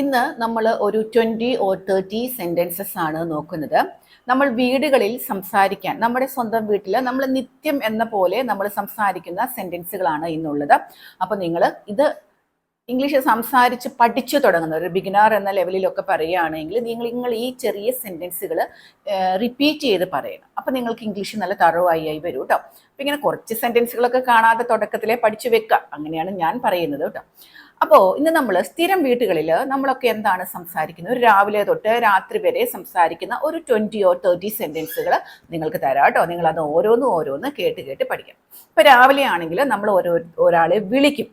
ഇന്ന് നമ്മൾ ഒരു ട്വന്റി ഓർ തേർട്ടി സെന്റൻസസ് ആണ് നോക്കുന്നത്. നമ്മൾ വീടുകളിൽ സംസാരിക്കാൻ നമ്മുടെ സ്വന്തം വീട്ടിൽ നമ്മൾ നിത്യം എന്ന പോലെ നമ്മൾ സംസാരിക്കുന്ന സെന്റൻസുകളാണ് ഇന്നുള്ളത്. അപ്പോൾ നിങ്ങൾ ഇത് ഇംഗ്ലീഷ് സംസാരിച്ച് പഠിച്ചു തുടങ്ങുന്ന ഒരു ബിഗിനർ എന്ന ലെവലിലൊക്കെ പറയുകയാണെങ്കിൽ നിങ്ങൾ നിങ്ങൾ ഈ ചെറിയ സെന്റൻസുകൾ റിപ്പീറ്റ് ചെയ്ത് പറയണം. അപ്പോൾ നിങ്ങൾക്ക് ഇംഗ്ലീഷ് നല്ല തറവായി ആയി വരും കേട്ടോ അപ്പോൾ ഇങ്ങനെ കുറച്ച് സെന്റൻസുകളൊക്കെ കാണാതെ തുടക്കത്തിലേ പഠിച്ചു വെക്കുക അങ്ങനെയാണ് ഞാൻ പറയുന്നത് കേട്ടോ അപ്പോൾ ഇന്ന് നമ്മൾ സ്ഥിരം വീട്ടുകളിൽ നമ്മളൊക്കെ എന്താണ് സംസാരിക്കുന്നത്? രാവിലെ തൊട്ട് രാത്രി വരെ സംസാരിക്കുന്ന ഒരു ട്വന്റിയോ തേർട്ടി സെന്റൻസുകൾ നിങ്ങൾക്ക് തരാം കേട്ടോ. നിങ്ങൾ അത് ഓരോന്നും ഓരോന്ന് കേട്ട് കേട്ട് പഠിക്കാം. ഇപ്പോൾ രാവിലെ ആണെങ്കിൽ നമ്മൾ ഓരോ ഒരാളെ വിളിക്കും.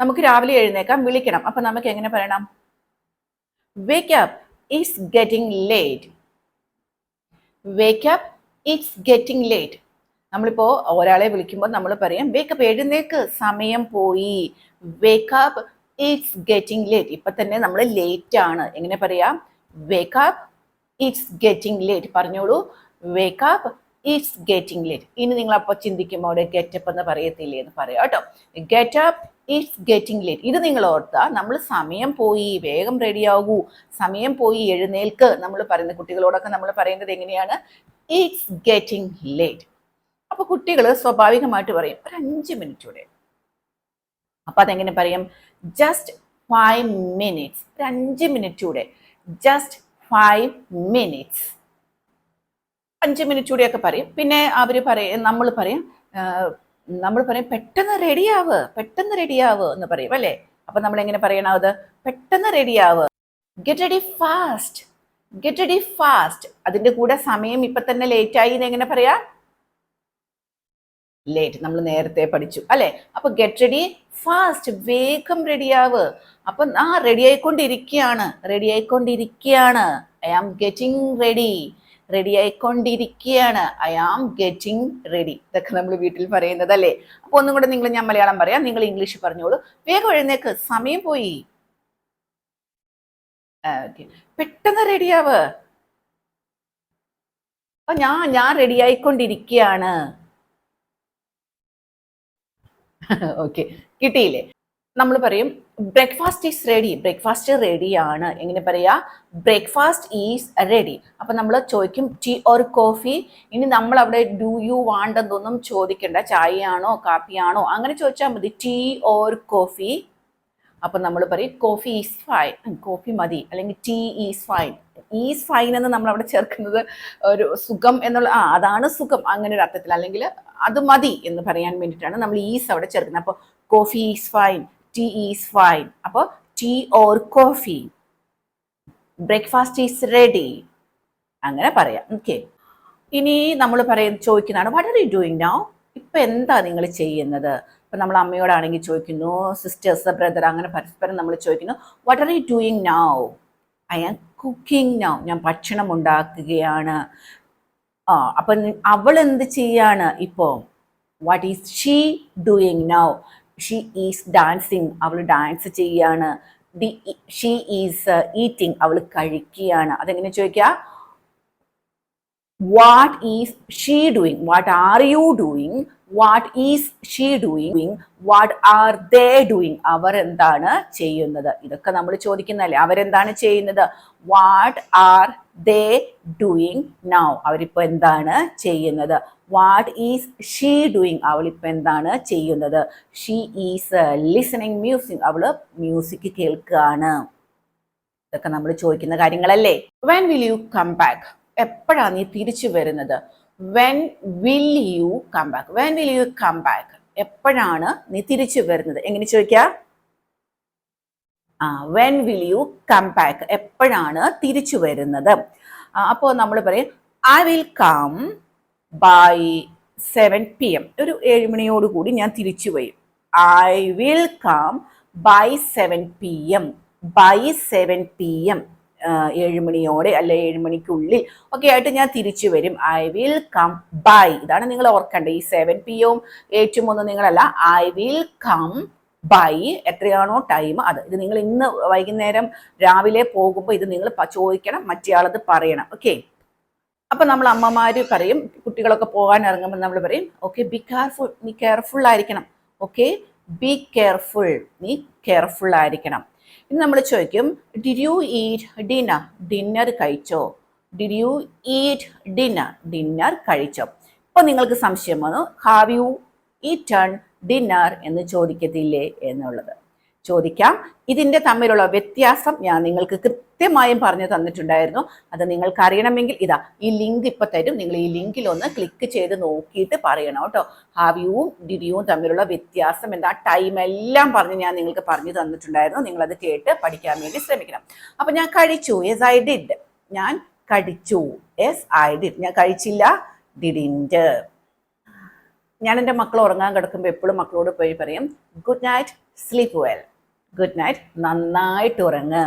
നമുക്ക് രാവിലെ എഴുന്നേക്കാം വിളിക്കണം. അപ്പം നമുക്ക് എങ്ങനെ പറയണം? Wake up it's getting late wake up it's getting late നമ്മളിപ്പോൾ ഒരാളെ വിളിക്കുമ്പോൾ നമ്മൾ പറയും വേക്കപ്പ് എഴുന്നേക്ക്. സമയം പോയി. വേക്കപ്പ് ഇറ്റ്സ് ഗെറ്റിംഗ് ലേറ്റ് ഇപ്പം തന്നെ നമ്മൾ ലേറ്റ് ആണ്. എങ്ങനെ പറയാം? Wake up it's getting late പറഞ്ഞോളൂ. Wake up it's getting late ഇനി നിങ്ങൾ അപ്പോൾ ചിന്തിക്കുമ്പോൾ അവിടെ ഗെറ്റപ്പ് എന്ന് പറയത്തില്ലേ എന്ന് പറയാം കേട്ടോ. ഗെറ്റപ്പ് ഇറ്റ്സ് ഗെറ്റിംഗ് ലേറ്റ് ഇത് നിങ്ങൾ ഓർത്താൽ നമ്മൾ സമയം പോയി. വേഗം റെഡിയാകൂ സമയം പോയി. എഴുന്നേൽക്ക്. നമ്മൾ പറയുന്ന കുട്ടികളോടൊക്കെ നമ്മൾ പറയുന്നത് എങ്ങനെയാണ്? ഇറ്റ്സ് ഗെറ്റിംഗ് ലേറ്റ് അപ്പോൾ കുട്ടികൾ സ്വാഭാവികമായിട്ട് പറയും ഒരു അഞ്ച് മിനിറ്റ് കൂടെ. അപ്പോൾ അതെങ്ങനെ പറയും? ജസ്റ്റ് ഫൈവ് മിനിറ്റ്സ് ഒരു അഞ്ച് മിനിറ്റ് കൂടെ. ജസ്റ്റ് ഫൈവ് മിനിറ്റ്സ് അഞ്ച് മിനിറ്റ് കൂടെയൊക്കെ പറയും. പിന്നെ അവർ പറയും നമ്മൾ പറയും നമ്മൾ പറയും പെട്ടെന്ന് റെഡിയാവ് പെട്ടെന്ന് റെഡിയാവ് എന്ന് പറയും അല്ലേ? അപ്പം നമ്മൾ എങ്ങനെ പറയണം അത് പെട്ടെന്ന് റെഡിയാവ് get ready fast get ready fast അതിന്റെ കൂടെ സമയം ഇപ്പം തന്നെ ലേറ്റായി എന്ന് എങ്ങനെ പറയാ? ലേറ്റ്. നമ്മൾ നേരത്തെ പഠിച്ചു അല്ലെ? അപ്പൊ ഗെറ്റ് റെഡി ഫാസ്റ്റ് വേഗം റെഡിയാവ് അപ്പൊ ആ റെഡി ആയിക്കൊണ്ടിരിക്കുകയാണ് റെഡി ആയിക്കൊണ്ടിരിക്കുകയാണ് I am getting ready ready ആയിക്കൊണ്ടിരിക്കുകയാണ് ഐ ആം ഗെറ്റിംഗ് റെഡി ഇതൊക്കെ നമ്മൾ വീട്ടിൽ പറയുന്നത് അല്ലേ? അപ്പൊ ഒന്നും കൂടെ നിങ്ങൾ ഞാൻ മലയാളം പറയാം. നിങ്ങൾ ഇംഗ്ലീഷ് പറഞ്ഞോളൂ. വേഗം എഴുന്നേക്ക്. സമയം പോയി. പെട്ടെന്ന് റെഡിയാവ് ഞാൻ ഞാൻ റെഡി ആയിക്കൊണ്ടിരിക്കുകയാണ് ഓക്കെ കിട്ടിയില്ലേ? നമ്മൾ പറയും ബ്രേക്ക്ഫാസ്റ്റ് ഈസ് റെഡി ബ്രേക്ക്ഫാസ്റ്റ് റെഡിയാണ് എങ്ങനെ പറയാ? ബ്രേക്ക്ഫാസ്റ്റ് ഈസ് റെഡി അപ്പം നമ്മൾ ചോദിക്കും ടീ ഓർ കോഫി ഇനി നമ്മൾ അവിടെ ഡു യു വാണ്ടെന്നൊന്നും ചോദിക്കണ്ട. ചായയാണോ കാപ്പിയാണോ? അങ്ങനെ ചോദിച്ചാൽ മതി ടീ ഓർ കോഫി അപ്പം നമ്മൾ പറയും കോഫി ഈസ് ഫൈൻ കോഫി മതി. അല്ലെങ്കിൽ tea is fine is fine എന്ന് നമ്മൾ അവിടെ ചേർക്കുന്നത് ഒരു സുഖം എന്നുള്ള ആ അതാണ് സുഖം. അങ്ങനെ ഒരു അർത്ഥത്തിൽ. അല്ലെങ്കിൽ അത് മതി എന്ന് പറയാൻ വേണ്ടിയിട്ടാണ് നമ്മൾ ഈസ് അവിടെ ചേർക്കുന്നത്. അപ്പോൾ coffee is fine tea is fine അപ്പോൾ tea or coffee breakfast is ready അങ്ങനെ പറയാം. ഓക്കെ ഇനി നമ്മൾ പറയും ചോദിക്കുന്നതാണ് what are you doing now ഇപ്പം എന്താ നിങ്ങൾ ചെയ്യുന്നത്? ഇപ്പം നമ്മൾ അമ്മയോടാണെങ്കിൽ ചോദിക്കുന്നു സിസ്റ്റേഴ്സ് ബ്രദർ അങ്ങനെ പരസ്പരം നമ്മൾ ചോദിക്കുന്നു what are you doing now I am cooking now ഞാൻ ഭക്ഷണം ഉണ്ടാക്കുകയാണ്. ആ അപ്പം അവൾ എന്ത് ചെയ്യാണ് ഇപ്പോൾ what is she doing now she is dancing അവൾ ഡാൻസ് ചെയ്യാണ്. ദി ഷീ ഈസ് ഈറ്റിംഗ് അവൾ കഴിക്കുകയാണ്. അതെങ്ങനെ ചോദിക്കുക? What is she doing what are you doing what is she doing what are they doing അവർ എന്താണ് ചെയ്യുന്നത്? ഇതൊക്കെ നമ്മൾ ചോദിക്കുന്നതല്ലേ? അവരെന്താണ് ചെയ്യുന്നത്? What are they doing now അവരിപ്പോൾ എന്താണ് ചെയ്യുന്നത്? വാട്ട് ഈസ് ഷീ ഡൂയിങ് അവളിപ്പോൾ എന്താണ് ചെയ്യുന്നത്? ഷീ ഈസ് ലിസണിങ് മ്യൂസിക് അവൾ മ്യൂസിക് കേൾക്കുകയാണ് ഇതൊക്കെ നമ്മൾ ചോദിക്കുന്ന കാര്യങ്ങളല്ലേ? When will you come back എപ്പോഴാണ് നീ തിരിച്ചു വരുന്നത്? When will you come back when will you come back എപ്പോഴാണ് നീ തിരിച്ചു വരുന്നത്? എങ്ങനെ ചോദിക്കുക ആ when will you come back എപ്പോഴാണ് തിരിച്ചു വരുന്നത്? അപ്പോൾ നമ്മൾ പറയും I will come by seven P M ഒരു ഏഴ് മണിയോടുകൂടി ഞാൻ തിരിച്ചു വരും. I will come by seven P M by seven P M ഏഴ് മണിയോടെ അല്ലെ ഏഴ് മണിക്കുള്ളിൽ ഒക്കെ ആയിട്ട് ഞാൻ തിരിച്ചു വരും. ഐ വിൽ കം ബൈ ഇതാണ് നിങ്ങൾ ഓർക്കേണ്ടത്. ഈ സെവൻ പി എം എയ്റ്റും ഒന്നും നിങ്ങളല്ല. ഐ വിൽ കം ബൈ എത്രയാണോ ടൈം അത് ഇത് നിങ്ങൾ ഇന്ന് വൈകുന്നേരം രാവിലെ പോകുമ്പോൾ ഇത് നിങ്ങൾ ചോദിക്കണം. മറ്റേയാളത് പറയണം. ഓക്കെ അപ്പം നമ്മൾ അമ്മമാർ പറയും. കുട്ടികളൊക്കെ പോകാൻ ഇറങ്ങുമ്പോൾ നമ്മൾ പറയും. ഓക്കെ ബി കെയർഫുൾ നീ കെയർഫുൾ ആയിരിക്കണം. ഓക്കെ ബി കെയർഫുൾ നീ കെയർഫുൾ ആയിരിക്കണം. ഇനി നമ്മൾ ചോദിക്കും did you eat dinner dinner കഴിച്ചോ? Did you eat dinner dinner കഴിച്ചോ? ഇപ്പൊ നിങ്ങൾക്ക് സംശയം വന്നു ഹാവ് യു ഈറ്റൺ ഡിന്നർ എന്ന് ചോദിക്കത്തില്ലേ എന്നുള്ളത്. ചോദിക്കാം. ഇതിന്റെ തമ്മിലുള്ള വ്യത്യാസം ഞാൻ നിങ്ങൾക്ക് കൃത്യമായും പറഞ്ഞു തന്നിട്ടുണ്ടായിരുന്നു. അത് നിങ്ങൾക്ക് അറിയണമെങ്കിൽ ഇതാ ഈ ലിങ്ക് ഇപ്പൊ തരും. നിങ്ങൾ ഈ ലിങ്കിൽ ഒന്ന് ക്ലിക്ക് ചെയ്ത് നോക്കിയിട്ട് പറയണം കേട്ടോ. ഹാവിയും ഡിഡിയും തമ്മിലുള്ള വ്യത്യാസം എന്താ? ടൈം എല്ലാം പറഞ്ഞ് ഞാൻ നിങ്ങൾക്ക് പറഞ്ഞു തന്നിട്ടുണ്ടായിരുന്നു. നിങ്ങൾ അത് കേട്ട് പഠിക്കാൻ വേണ്ടി ശ്രമിക്കണം. അപ്പൊ ഞാൻ കഴിച്ചു. എസ് ഐ ഡിഡ് ഞാൻ കഴിച്ചു എസ് ഐ ഡിഡ് ഞാൻ കഴിച്ചില്ല. ഡിഡിന്റ് ഞാൻ എന്റെ മക്കൾ ഉറങ്ങാൻ കിടക്കുമ്പോൾ എപ്പോഴും മക്കളോട് പോയി പറയും good night sleep well good night നന്നായിട്ട് ഉറങ്ങ്.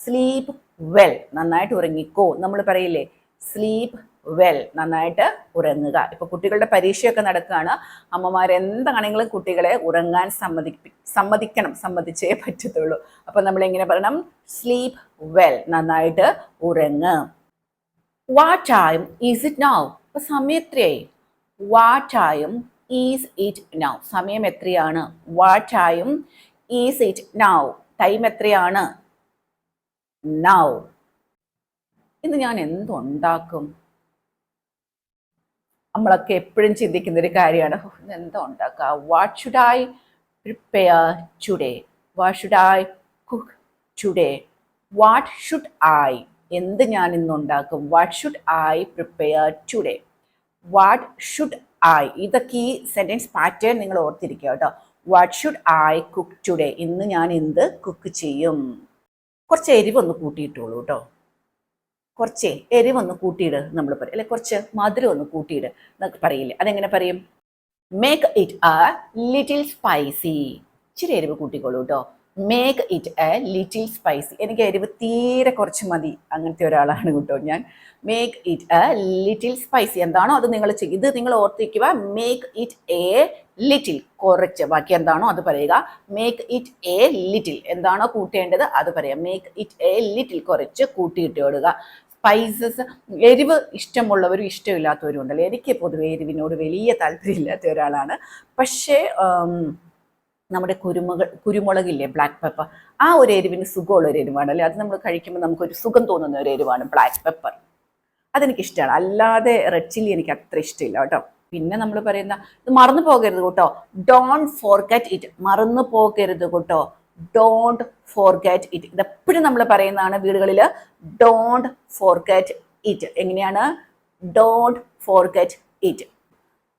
സ്ലീപ്പ് വെൽ നന്നായിട്ട് ഉറങ്ങിക്കോ. നമ്മൾ പറയില്ലേ സ്ലീപ്പ് വെൽ നന്നായിട്ട് ഉറങ്ങുക. ഇപ്പൊ കുട്ടികളുടെ പരീക്ഷയൊക്കെ നടക്കുകയാണ്. അമ്മമാർ എന്താണെങ്കിലും കുട്ടികളെ ഉറങ്ങാൻ സമ്മതി സമ്മതിക്കണം. സമ്മതിച്ചേ പറ്റത്തുള്ളൂ. അപ്പോൾ നമ്മൾ എങ്ങനെ പറയണം? സ്ലീപ്പ് വെൽ നന്നായിട്ട് ഉറങ്ങ്. What time is it now ഇപ്പൊ സമയം എത്രയായി? What time is it now സമയം എത്രയാണ്? What time is it now time എത്രയാണ്? നൗ ഇന്ന് ഞാൻ എന്തുണ്ടാക്കും? നമ്മളൊക്കെ എപ്പോഴും ചിന്തിക്കുന്ന ഒരു കാര്യമാണ്. "ഓ, ഇന്ന് എന്താ ഉണ്ടാക്കുക what should I prepare today what should I cook today what should I എന്ത് ഞാൻ ഇന്ന് ഉണ്ടാക്കും what should I prepare today what should I ഇതൊക്കെ ഈ സെന്റൻസ് പാറ്റേൺ നിങ്ങൾ ഓർത്തിരിക്കുക കേട്ടോ. What should I cook today ഇന്ന് ഞാൻ എന്ത് കുക്ക് ചെയ്യും? കുറച്ച് എരിവൊന്ന് കൂട്ടിയിട്ടോളൂ കേട്ടോ കുറച്ച് എരിവൊന്ന് കൂട്ടിയിട് നമ്മൾ പറയും അല്ലെ കുറച്ച് മധുരം ഒന്ന് കൂട്ടിയിട് എന്നൊക്കെ പറയില്ലേ? അതെങ്ങനെ പറയും? Make it a little spicy ഇച്ചിരി എരിവ് കൂട്ടിക്കോളൂ കേട്ടോ make it a little spicy എനിക്ക് എരിവ് തീരെ കുറച്ച് മതി. അങ്ങനത്തെ ഒരാളാണ് കേട്ടോ ഞാൻ. Make it a little spicy എന്താണോ അത് നിങ്ങൾ ചെയ്യും. ഇത് നിങ്ങൾ ഓർത്തിരിക്കുക. മേക്ക് ഇറ്റ് എ ലിറ്റിൽ കുറച്ച് ബാക്കി എന്താണോ അത് പറയുക. മേക്ക് ഇറ്റ് എ ലിറ്റിൽ എന്താണോ കൂട്ടേണ്ടത് അത് പറയാം മേക്ക് ഇറ്റ് എ ലിറ്റിൽ കുറച്ച് കൂട്ടിയിട്ട് ഇടുക. സ്പൈസസ് എരിവ് ഇഷ്ടമുള്ളവരും ഇഷ്ടമില്ലാത്തവരും ഉണ്ടല്ലോ. എനിക്ക് പൊതുവെ എരിവിനോട് വലിയ താല്പര്യമില്ലാത്ത ഒരാളാണ്. പക്ഷേ നമ്മുടെ കുരുമുക കുരുമുളകില്ലേ ബ്ലാക്ക് പെപ്പർ ആ ഒരു എരിവിന് സുഖമുള്ള ഒരു എരിവാണ് അല്ലേ? അത് നമ്മൾ കഴിക്കുമ്പോൾ നമുക്കൊരു സുഖം തോന്നുന്ന ഒരു എരിവാണ് ബ്ലാക്ക് പെപ്പർ അതെനിക്ക് ഇഷ്ടമാണ് അല്ലാതെ റെഡ് ചില്ലി എനിക്ക് അത്ര ഇഷ്ടമില്ല കേട്ടോ. പിന്നെ നമ്മൾ പറയുന്ന ഇത് മറന്നു പോകരുത് കേട്ടോ. ഡോണ്ട് ഫോർഗറ്റ് ഇറ്റ് മറന്നു പോകരുത് കേട്ടോ. ഡോണ്ട് ഫോർഗറ്റ് ഇറ്റ് ഇതെപ്പോഴും നമ്മൾ പറയുന്നതാണ് വീടുകളിൽ ഡോണ്ട് ഫോർഗറ്റ് ഇറ്റ് എങ്ങനെയാണ്? Don't forget it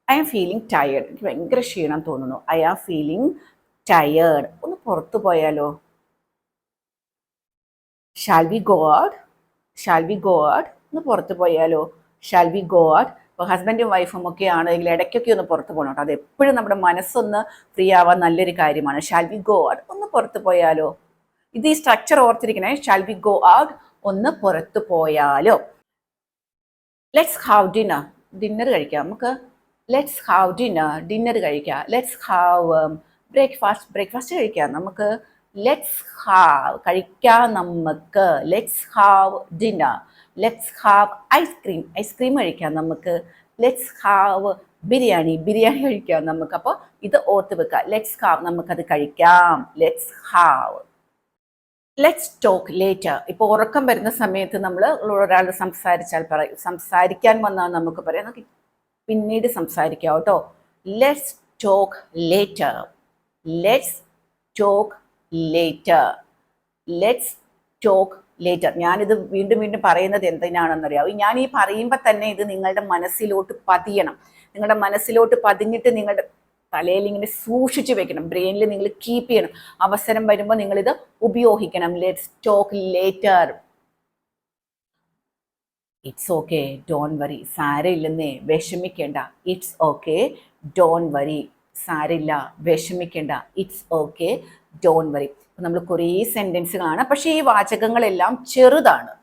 I am feeling tired എനിക്ക് ഭയങ്കര ക്ഷീണം തോന്നുന്നു. ഐ ആം ഫീലിംഗ് ടയേർഡ് ഒന്ന് പുറത്തു പോയാലോ? Shall we go out shall we go out ഒന്ന് പുറത്തു പോയാലോ? ഷാൽ വി ഗോ ഔട്ട് ഇപ്പോൾ ഹസ്ബൻഡും വൈഫും ഒക്കെ ആണെങ്കിൽ ഇടയ്ക്കൊക്കെ ഒന്ന് പുറത്ത് പോകണം കേട്ടോ. അത് എപ്പോഴും നമ്മുടെ മനസ്സൊന്ന് ഫ്രീ ആവാൻ നല്ലൊരു കാര്യമാണ്. ഷാൽ വി ഗോ ഔട്ട് ഒന്ന് പുറത്ത് പോയാലോ? ഇത് ഈ സ്ട്രക്ചർ ഓർത്തിരിക്കണേ. ഷാൽ വി ഗോ ഔട്ട് ഒന്ന് പുറത്ത് പോയാലോ? ലെറ്റ്സ് ഹാവ് ഡിന്നർ ഡിന്നർ കഴിക്കാം. നമുക്ക് ലെറ്റ്സ് ഹാവ് ഡിന്നർ ഡിന്നർ കഴിക്കാം. ലെറ്റ്സ് ഹാവ് ബ്രേക്ക്ഫാസ്റ്റ് ബ്രേക്ക്ഫാസ്റ്റ് കഴിക്കാം. നമുക്ക് ലെറ്റ്സ് ഹാവ് കഴിക്കാം നമുക്ക് let's have dinner let's have ice cream ice cream കഴിക്കാം നമുക്ക് ലെറ്റ്സ് ഹാവ് ബിരിയാണി ബിരിയാണി കഴിക്കാം നമുക്ക് അപ്പോൾ ഇത് ഓർത്ത് വെക്കുക ലെറ്റ്സ് ഹാവ് നമുക്കത് കഴിക്കാം. Let's have let's talk later ഇപ്പോൾ ഉറക്കം വരുന്ന സമയത്ത് നമ്മൾ ഒരാൾ സംസാരിച്ചാൽ പറയും. സംസാരിക്കാൻ വന്നാൽ നമുക്ക് പറയാം. നമുക്ക് പിന്നീട് സംസാരിക്കാം കേട്ടോ. Let's talk later let's talk later let's talk later ഞാനിത് വീണ്ടും വീണ്ടും പറയുന്നത് എന്തിനാണെന്നറിയാവും? ഞാൻ ഈ പറയുമ്പോൾ തന്നെ ഇത് നിങ്ങളുടെ മനസ്സിലോട്ട് പതിയണം. നിങ്ങളുടെ മനസ്സിലോട്ട് പതിഞ്ഞിട്ട് നിങ്ങളുടെ തലയിൽ ഇങ്ങനെ സൂക്ഷിച്ചു വെക്കണം. ബ്രെയിനിൽ നിങ്ങൾ കീപ്പ് ചെയ്യണം. അവസരം വരുമ്പോൾ നിങ്ങളിത് ഉപയോഗിക്കണം. Let's talk later it's okay don't worry സാരയില്ലെന്നേ. വിഷമിക്കേണ്ട. ഇറ്റ്സ് ഓക്കെ ഡോൺ വറി സാരില്ല വിഷമിക്കേണ്ട. ഇറ്റ്സ് ഓക്കെ ഡോൺ വറി നമ്മൾ കുറേ കാണാം. പക്ഷേ ഈ വാചകങ്ങളെല്ലാം ചെറുതാണ്.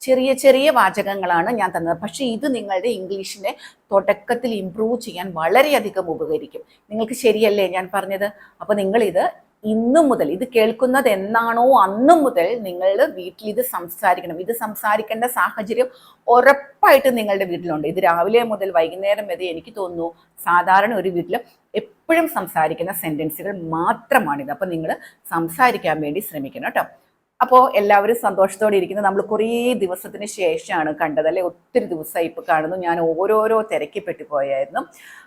ചെറിയ ചെറിയ വാചകങ്ങളാണ് ഞാൻ തന്നത്. പക്ഷേ ഇത് നിങ്ങളുടെ ഇംഗ്ലീഷിനെ തുടക്കത്തിൽ ഇമ്പ്രൂവ് ചെയ്യാൻ വളരെയധികം ഉപകരിക്കും. നിങ്ങൾക്ക് ശരിയല്ലേ ഞാൻ പറഞ്ഞത്? അപ്പോൾ നിങ്ങളിത് ഇന്നു മുതൽ ഇത് കേൾക്കുന്നത് എന്നാണോ അന്നു മുതൽ നിങ്ങൾ വീട്ടിൽ ഇത് സംസാരിക്കണം. ഇത് സംസാരിക്കേണ്ട സാഹചര്യം ഉറപ്പായിട്ട് നിങ്ങളുടെ വീട്ടിലുണ്ട്. ഇത് രാവിലെ മുതൽ വൈകുന്നേരം വരെ എനിക്ക് തോന്നുന്നു സാധാരണ ഒരു വീട്ടിൽ എപ്പോഴും സംസാരിക്കുന്ന സെന്റൻസുകൾ മാത്രമാണിത്. അപ്പം നിങ്ങൾ സംസാരിക്കാൻ വേണ്ടി ശ്രമിക്കണം കേട്ടോ. അപ്പോൾ എല്ലാവരും സന്തോഷത്തോടെ ഇരിക്കുന്നത് നമ്മൾ കുറേ ദിവസത്തിന് ശേഷമാണ് കണ്ടത് അല്ലെ? ഒത്തിരി ദിവസമായി ഇപ്പോൾ കാണുന്നു. ഞാൻ ഓരോരോ തിരക്കിപ്പെട്ടു പോയായിരുന്നു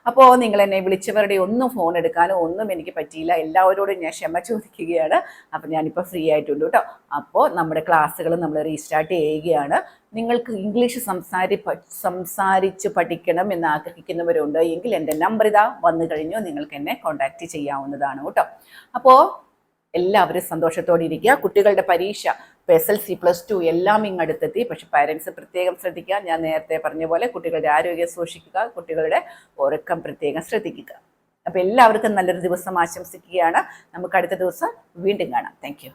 അപ്പോൾ നിങ്ങൾ എന്നെ വിളിച്ചവരുടെ ഒന്നും ഫോൺ എടുക്കാനോ ഒന്നും എനിക്ക് പറ്റിയില്ല. എല്ലാവരോടും ഞാൻ ക്ഷമ ചോദിക്കുകയാണ്. അപ്പോൾ ഞാനിപ്പോൾ ഫ്രീ ആയിട്ടുണ്ട് കേട്ടോ. അപ്പോൾ നമ്മുടെ ക്ലാസ്സുകൾ നമ്മൾ റീസ്റ്റാർട്ട് ചെയ്യുകയാണ്. നിങ്ങൾക്ക് ഇംഗ്ലീഷ് സംസാരി സംസാരിച്ച് പഠിക്കണം എന്ന് ആഗ്രഹിക്കുന്നവരുണ്ട് എങ്കിൽ എന്റെ നമ്പർ ഇതാ വന്നു കഴിഞ്ഞു. നിങ്ങൾക്ക് എന്നെ കോൺടാക്റ്റ് ചെയ്യാവുന്നതാണ് കേട്ടോ. അപ്പോൾ എല്ലാവരും സന്തോഷത്തോടെ ഇരിക്കുക കുട്ടികളുടെ പരീക്ഷ ഇപ്പോൾ S L C plus two എല്ലാം ഇങ്ങടുത്തെത്തി പക്ഷേ പാരൻസ് പ്രത്യേകം ശ്രദ്ധിക്കുക. ഞാൻ നേരത്തെ പറഞ്ഞ പോലെ കുട്ടികളുടെ ആരോഗ്യം സൂക്ഷിക്കുക. കുട്ടികളുടെ ഉറക്കം പ്രത്യേകം ശ്രദ്ധിക്കുക. അപ്പോൾ എല്ലാവർക്കും നല്ലൊരു ദിവസം ആശംസിക്കുകയാണ്. നമുക്ക് അടുത്ത ദിവസം വീണ്ടും കാണാം. താങ്ക്